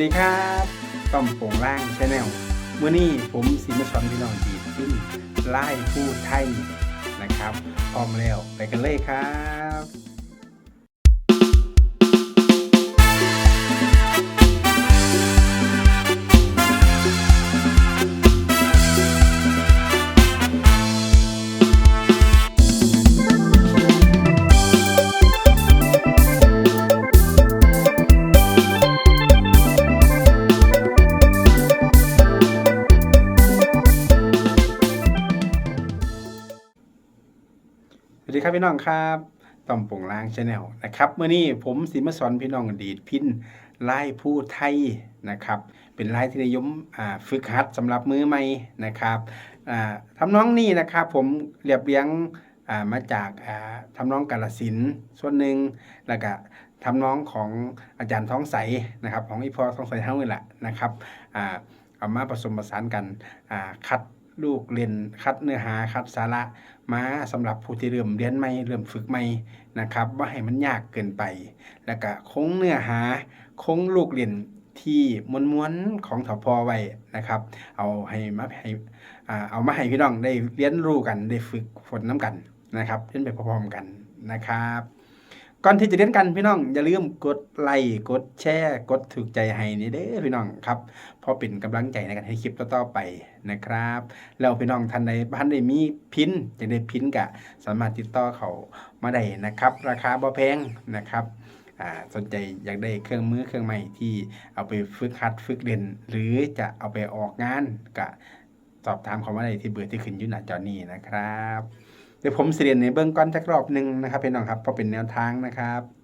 ดีครับต้อมโป่งล่างชาแนลเมื่อนี้ผมสีมาสอนพี่น้องดีดขึ้งไล่พูดไทยนะครับ พร้อมแล้วไปกันเลยครับ ครับพี่น้องครับต้อมป่งล่างชาแนลนะครับเมื่อนี้ผมสิมาสอนพี่น้องดีดพินไล่พูดไทยนะครับ เป็นไล่ที่นิยมอ่าฝึกหัดสำหรับมือใหม่นะครับอ่าทำน้องนี่นะครับผมเรียบเรียงามาจากาทำน้องกาลสินส่วนหนึ่งแล้วก็ทำน้องของอาจารย์ท้องใสนะครับ ของอีพอท้องใสเท่านี้แหละนะครับอเอามาผสมผสานกันคัด ลูกเรียนคัดเนื้อหาคัดสาระมาสำหรับผู้ที่เริ่มเรียนใหม่เริ่มฝึกใหม่นะครับว่าให้มันยากเกินไป แล้วก็คงเนื้อหาคงลูกเรียนที่ม้วนๆของถพอไว้นะครับ เอาให้มาให้เอามาให้พี่น้องได้เรียนรู้กันได้ฝึกฝนน้ำกันนะครับเล่นไปพร้อมๆกันนะครับ ก่อนที่จะเรียนกันพี่น้องอย่าลืมกดไลค์กดแชร์กดถูกใจให้นี่เด้อพี่น้องครับเพราะเป็นกำลังใจในการให้คลิปต่อๆไปนะครับ แล้วพี่น้องท่านใดบ้านได้มีพินอยากได้พินกะ สามารถติดต่อเขามาได้นะครับ ราคาบ่แพงนะครับสนใจอยากได้เครื่องมือเครื่องไม้ที่เอาไปฝึกหัดฝึกเรียนหรือจะเอาไปออกงานกะสอบถามเขามาได้ที่เบอร์ที่ขึ้นอยู่หน้าจอนี้นะครับ เดี๋ยวผมเสียนในเบื้องก้อนจักรอบหนึ่งนะครับพี่น้องครับเพราะเป็นแนวทางนะครับ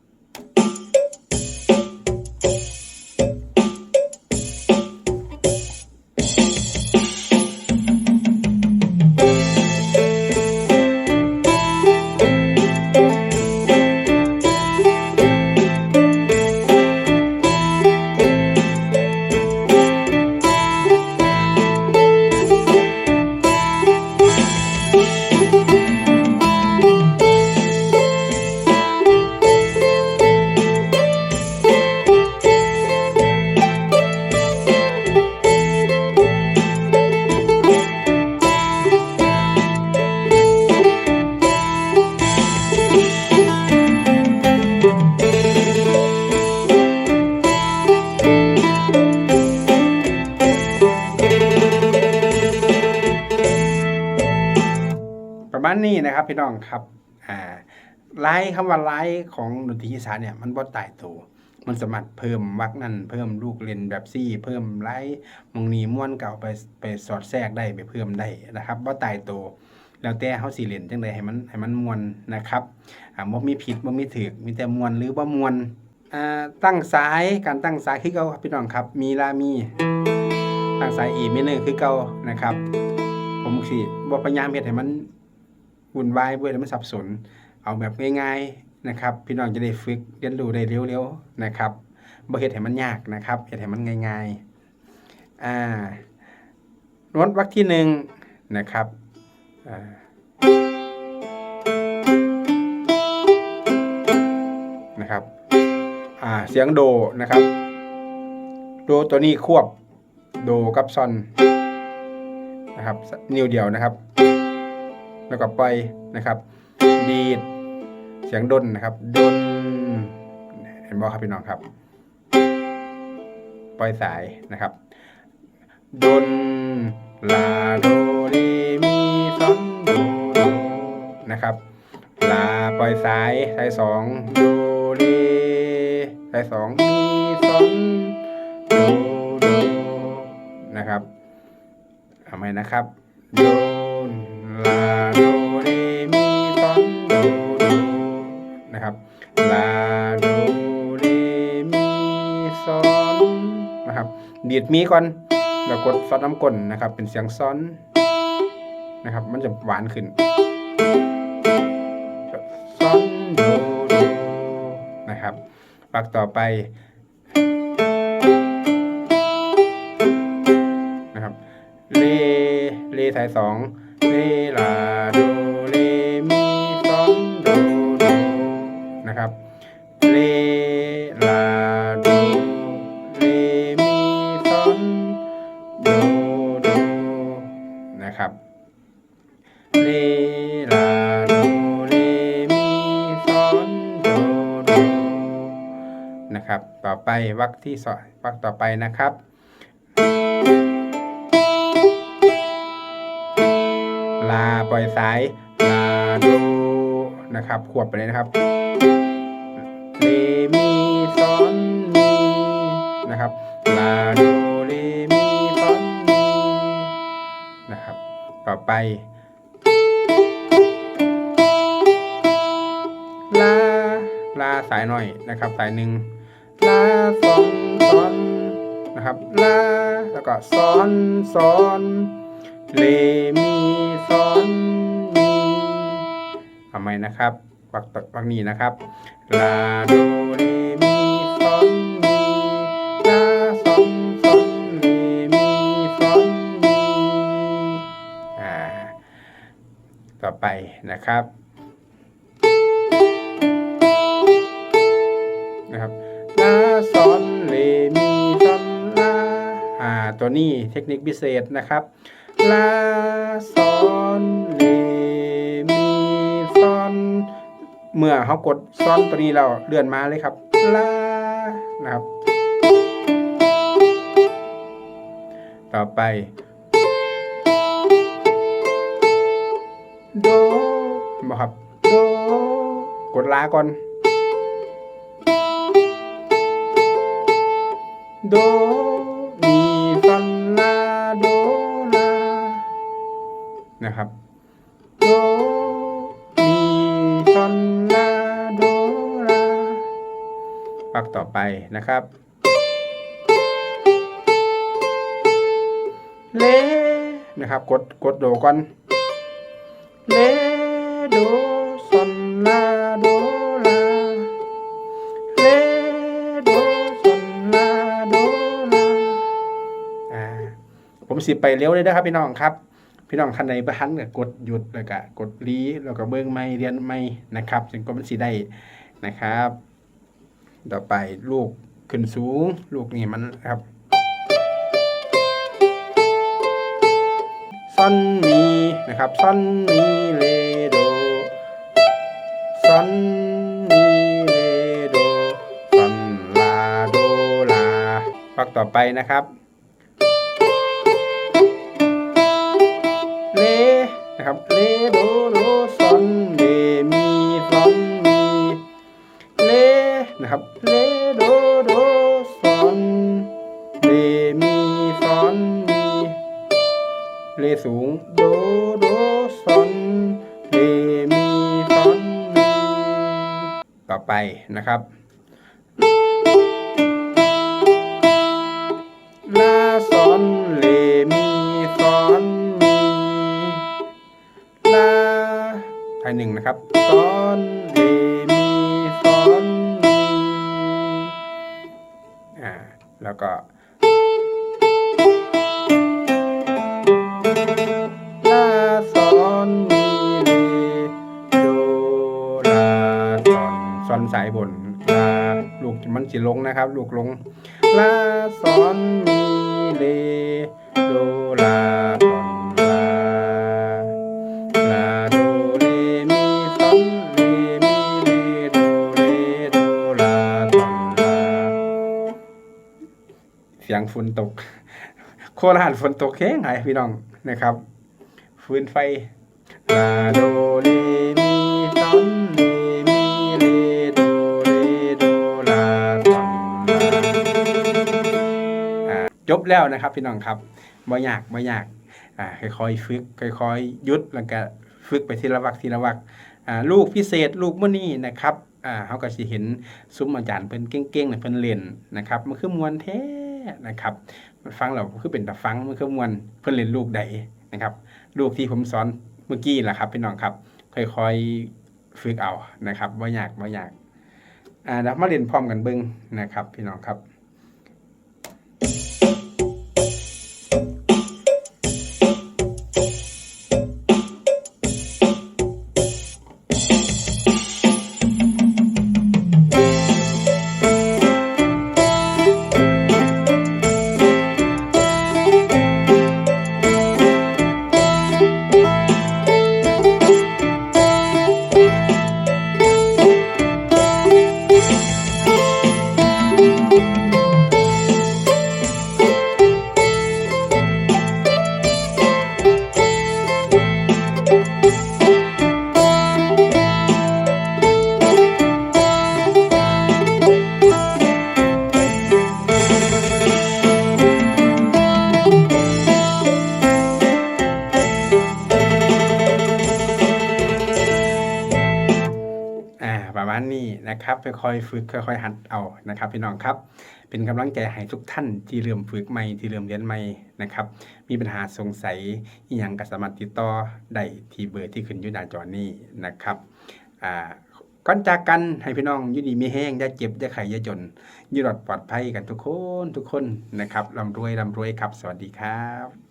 นี้นะครับพี่น้องครับอ่าไลฟ์คำว่าไลฟ์ของดนตรีอีสานเนี่ยมันบ่ตายตัวมันสามารถเพิ่มวักนั่นเพิ่มลูกเล่นแบบซี่ เพิ่มไลฟ์มงนีม่วนเก่าไปไปสอดแทรกได้ไปเพิ่มได้นะครับบ่ตายตัวแล้วแต่เฮาสิเล่นจังไดให้มันให้มันมวนนะครับอ่าบ่มีผิดบ่มีถูกมีแต่มวนหรือบ่มวนอ่าตั้งสายการตั้งสายคือเก่าพี่น้องครับ มีลามีตั้งสาย E ไม่เนอคือเก่านะครับ ผมสิบ่พยายามเฮ็ดให้มัน วุ่นวายเว้ยแล้วมันสับสน เอาแบบง่ายๆนะครับ พี่น้องจะได้ฝึกเรียนรู้ได้เร็วๆนะครับบ่เฮ็ดให้มันยากนะครับเฮ็ดให้มันง่ายๆอ่าน้ตวรรคที่หนึ่งนะครับอ่านะครับอ่าเสียงโดนะครับ โดตัวนี้ควบโดกับซอนนะครับ นิ้วเดียวนะครับ แล้วก็ปล่อยนะครับ ดีด เสียงดนนะครับ ดน เห็นบ่ครับพี่น้องครับ ปล่อยสายนะครับ ดน ลาโดเรมีซอนโดโดนะครับ ลาปล่อยสายสายสองโดเรสายสองมีซอนโดโดนะครับเอาไมนะครับโด ลาโดเรมีซอนนะครับดีดมีก่อนแล้วกดซอนน้ำกลนนะครับ เป็นเสียงซ้อนนะครับ มันจะหวานขึ้นซอนโดโดนะครับปักต่อไปนะครับเลเลสายสองเลลาโด เลลาโดเลมีซอนโดโดนะครับเลลาโดเลมีซอนโดโดนะครับ ต่อไปวรรที่สองวักต่อไปนะครับลาปล่อยสายลาโดนะครับ ขวบไปเลยนะครับ เรมีซอนมีนะครับลาโดเรมีซอนมีนะครับ ต่อไปลาลาสายหน่อยนะครับ สายหนึ่งลาสอนสอนนะครับลาแล้วก็สอนสอนเลมีสอนมีเอาไมนะครับ วักตวักนี้นะครับลาโดเรมีสอนมีลาสอนสอนเลมีสอนมีอ่าต่อไปนะครับนะครับลาซอนเลมีซอนลาอ่าตัวนี้เทคนิคพิเศษนะครับลาซอนเล เมื่อเขากดซอนตัวนี้เราเลื่อนมาเลยครับลานะครับ ต่อไปโดบอครับโดกดลาก่อนโด ปักต่อไปนะครับ เลนะครับ กดกดโดก่อน เลโดซอนลาโดลาเลโดซอนลาโดลาอ่าผมสิไปเร็วเลยนะครับพี่น้องครับพี่น้องท่านใดประทันก็กดหยุดแล้วก็กดรีแล้วก็เบิ่งไม่เรียนไม่นะครับจึงก็มันสิได้นะครับ ต่อไปลูกขึ้นสูง ลูกนี่มันครับซอนมีนะครับซอนมีเลโดซอนมีเลโดซอนลาโดลาฟักต่อไปนะครับ นะครับเลโดโดซอนเลมีซอนมีเลสูงโดโดซอนเลมีซอนมีต่อไปนะครับลาซอนเลมีซอนมีลาไทยหนึ่งนะครับซอนเล แล้วก็ลาซอนมีเลโดลาซอนซอนสายบนลาลูกมันสิลงนะครับ ลูกลงลาซอนมีเลโดลา เสียงฝนตก โคราชฝนตกแห้งหายพี่น้องนะครับ ฟืนไฟลาโดเรมีซอนเรมีเลโดเรโดลาซอนลาจบแล้วนะครับพี่น้องครับบ่ยากบ่ยากอ่าค่อยๆฝึกค่อยๆยุดแล้วก็ฝึกไปทีละวักทีละวักอ่าลูกพิเศษลูกมื้อนี้นะครับอ่าเฮาก็สิเห็นซุ้มอาจารย์เพิ่นเก่งๆน่ะเพิ่นเล่นนะครับ มันคือมวนแท้ นะครับมันฟังเราคือเป็นตาฟังมันคือมวนเพิ่นเรียนลูกใดนะครับลูกที่ผมสอนเมื่อกี้แหละครับพี่น้องครับ ค่อยๆฝึกเอานะครับว่ายากว่ายากอ่าเดี๋ยวมาเรียนพร้อมกันเบิ้งนะครับ พี่น้องครับ ค่อยๆฝึกค่อยๆหัดเอานะครับพี่น้องครับ เป็นกำลังใจให้ทุกท่านที่เริ่มฝึกใหม่ที่เริ่มเรียนใหม่นะครับ มีปัญหาสงสัยอหยังก็สามารถติดต่อได้ที่เบอร์ที่ขึ้นอยู่หน้าจอนี้นะครับอ่าก่อนจากกันให้พี่น้องยู่ดีมีแห้งอย่าเจ็บอย่าไข้อย่าจนยู่รอดปลอดภัยกันทุกคนทุกคนนะครับร่ำรวยร่ำรวยครับ สวัสดีครับ